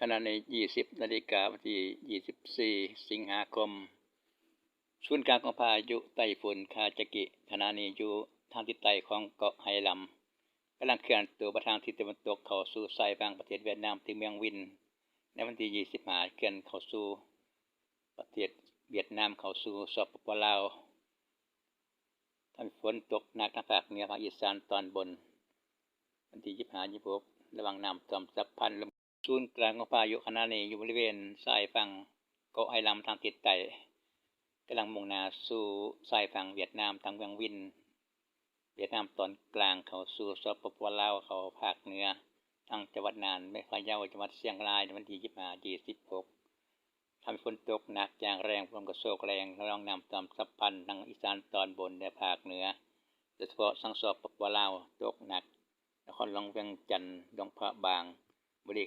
ขณะใน 20 นาฬิกาวันที่ 24 สิงหาคม ศูนย์กลางของพายุไต้ฝุ่นคาจิกิ ขณะนี้อยู่ทางทิศใต้ของเกาะไหหลำกำลังเคลื่อนตัวไปทางทิศตะวันตกเข้าสู่ชายฝั่งประเทศเวียดนามที่เมืองวิน ในวันที่ 25 เคลื่อนเข้าสู่ประเทศเวียดนามเข้าสู่สปปลาวทำฝนตกหนักทางภาคเหนือภาคอีสานตอนบน วันที่ 25 26ระวังน้ำท่วมฉับพลันลม ศูนย์กลางของพายุขณะนี้อยู่บริเวณชายฝั่งเกาะไหหลำทางทิศใต้กำลังมุ่งหน้าสู่ชายฝั่งเวียดนามทางเมืองวิน เวียดนามตอนกลางเขาสู่สปปลาวเขาภาคเหนือทางจังหวัดน่านแม่พะเยาจังหวัดเชียงรายในวันที่25 26ทำให้ฝนตกหนักอย่างแรงพร้อมกับโชกแรงระวังนำท่วมฉับพลันทางอีสานตอนบนและภาคเหนือโดยเฉพาะทางสปปลาวตกหนักนครหลวงเวียงจันทน์หลวงพระบางบุรี